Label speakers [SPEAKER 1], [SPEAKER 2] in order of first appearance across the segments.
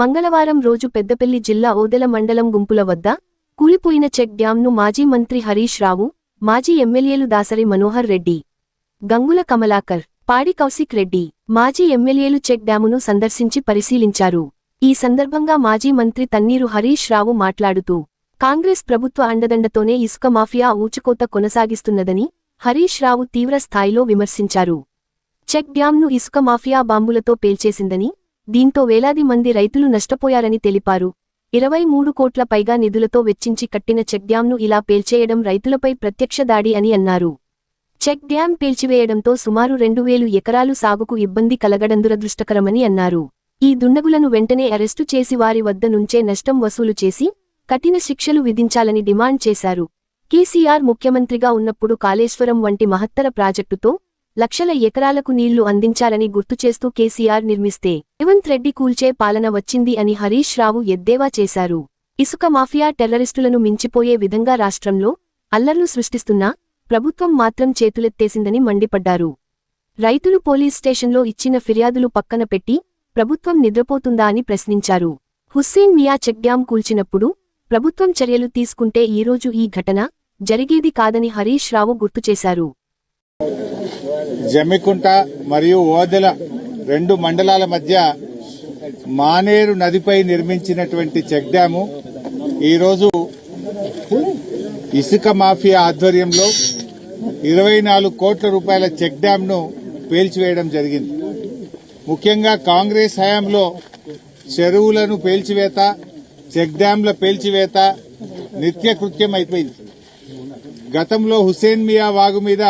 [SPEAKER 1] మంగళవారం రోజు పెద్దపల్లి జిల్లా ఓదెల మండలం గుంపుల వద్ద కూలిపోయిన చెక్ డ్యాంను మాజీ మంత్రి హరీష్ రావు మాజీ ఎమ్మెల్యేలు దాసరి మనోహర్ రెడ్డి గంగుల కమలాకర్ పాడి కౌశిక్ రెడ్డి మాజీ ఎమ్మెల్యేలు చెక్ డ్యామును సందర్శించి పరిశీలించారు. ఈ సందర్భంగా మాజీ మంత్రి తన్నీరు హరీష్ రావు మాట్లాడుతూ కాంగ్రెస్ ప్రభుత్వ అండదండతోనే ఇసుక మాఫియా ఊచుకోత కొనసాగిస్తున్నదని హరీష్ రావు తీవ్ర స్థాయిలో విమర్శించారు. చెక్ డ్యాంను ఇసుక మాఫియా బాంబులతో పేల్చేసిందని దీంతో వేలాది మంది రైతులు నష్టపోయారని తెలిపారు. ఇరవై మూడు కోట్ల పైగా నిధులతో వెచ్చించి కట్టిన చెక్ డ్యాంను ఇలా పేల్చేయడం రైతులపై ప్రత్యక్ష దాడి అని అన్నారు. చెక్ డ్యాం పేల్చివేయడంతో సుమారు రెండు వేలు ఎకరాలు సాగుకు ఇబ్బంది కలగడం దురదృష్టకరమని అన్నారు. ఈ దుండగులను వెంటనే అరెస్టు చేసి వారి వద్ద నుంచే నష్టం వసూలు చేసి కఠిన శిక్షలు విధించాలని డిమాండ్ చేశారు. కేసీఆర్ ముఖ్యమంత్రిగా ఉన్నప్పుడు కాళేశ్వరం వంటి మహత్తర ప్రాజెక్టుతో లక్షల ఎకరాలకు నీళ్ళు అందించాలని గుర్తుచేస్తూ కేసీఆర్ నిర్మిస్తే రేవంత్ రెడ్డి కూల్చే పాలన వచ్చింది అని హరీష్ రావు ఎద్దేవా చేశారు. ఇసుక మాఫియా టెర్రరిస్టులను మించిపోయే విధంగా రాష్ట్రంలో అల్లర్లు సృష్టిస్తున్నా ప్రభుత్వం మాత్రం చేతులెత్తేసిందని మండిపడ్డారు. రైతులు పోలీస్ స్టేషన్లో ఇచ్చిన ఫిర్యాదులు పక్కన పెట్టి ప్రభుత్వం నిద్రపోతుందా అని ప్రశ్నించారు. హుస్సేన్ మియా చెక్ డ్యాం కూల్చినప్పుడు ప్రభుత్వం చర్యలు తీసుకుంటే ఈరోజు ఈ ఘటన జరిగేది కాదని హరీష్ రావు గుర్తుచేశారు
[SPEAKER 2] జమ్మికుంట మరియు ఓదెల రెండు మండలాల మధ్య మానేరు నదిపై నిర్మించినటువంటి చెక్ డ్యాము ఈరోజు ఇసుక మాఫియా ఆధ్వర్యంలో ఇరవై నాలుగు కోట్ల రూపాయల చెక్ డ్యాంను పేల్చివేయడం జరిగింది. ముఖ్యంగా కాంగ్రెస్ హయాంలో చెరువులను పేల్చివేత చెక్ డ్యాంల పేల్చివేత నిత్యకృత్యం అయిపోయింది. గతంలో హుసేన్ మియా వాగు మీద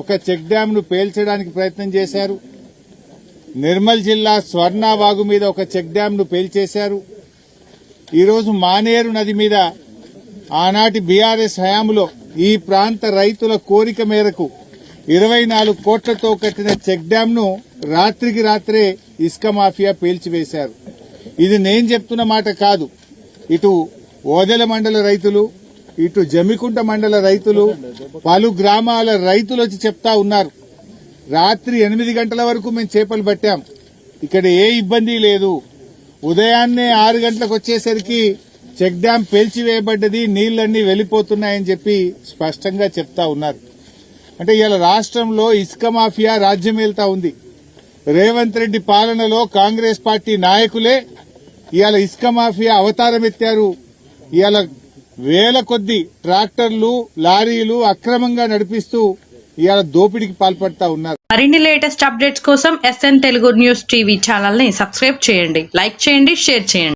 [SPEAKER 2] ఒక చెక్ డ్యామ్ను పేల్చడానికి ప్రయత్నం చేశారు. నిర్మల్ జిల్లా స్వర్ణ వాగు మీద ఒక చెక్ డ్యామ్ను పేల్చేశారు. ఈరోజు మానేరు నది మీద ఆనాటి బీఆర్ఎస్ హయాంలో ఈ ప్రాంత రైతుల కోరిక మేరకు ఇరవై నాలుగు కోట్లతో కట్టిన చెక్ డ్యామ్ను రాత్రికి రాత్రే ఇసుక మాఫియా పేల్చివేశారు. ఇది నేను చెప్తున్న మాట కాదు. ఇటు ఓదెల మండల రైతులు ఇటు జమికుంట మండల రైతులు పలు గ్రామాల రైతులు వచ్చి చెప్తా ఉన్నారు. రాత్రి ఎనిమిది గంటల వరకు మేము చేపలు పట్టాం. ఇక్కడ ఏ ఇబ్బంది లేదు. ఉదయాన్నే ఆరు గంటలకు వచ్చేసరికి చెక్ డ్యాం పేల్చివేయబడ్డది నీళ్ళన్నీ వెళ్ళిపోతున్నాయని చెప్పి స్పష్టంగా చెప్తా ఉన్నారు. అంటే ఇలా రాష్ట్రంలో ఇసుక మాఫియా రాజ్యమేల్తా ఉంది. రేవంత్ రెడ్డి పాలనలో కాంగ్రెస్ పార్టీ నాయకులే ఇవాళ ఇసుక మాఫియా అవతారం ఎత్తారు. ఇవాళ వేల కొద్ది ట్రాక్టర్లు లారీలు అక్రమంగా నడిపిస్తూ ఇవాళ దోపిడీకి పాల్పడతా ఉన్నారు.
[SPEAKER 3] మరిన్ని లేటెస్ట్ అప్డేట్స్ కోసం ఎస్ఎన్ తెలుగు న్యూస్ టీవీ ఛానల్ని సబ్స్క్రైబ్ చేయండి. లైక్ చేయండి షేర్ చేయండి.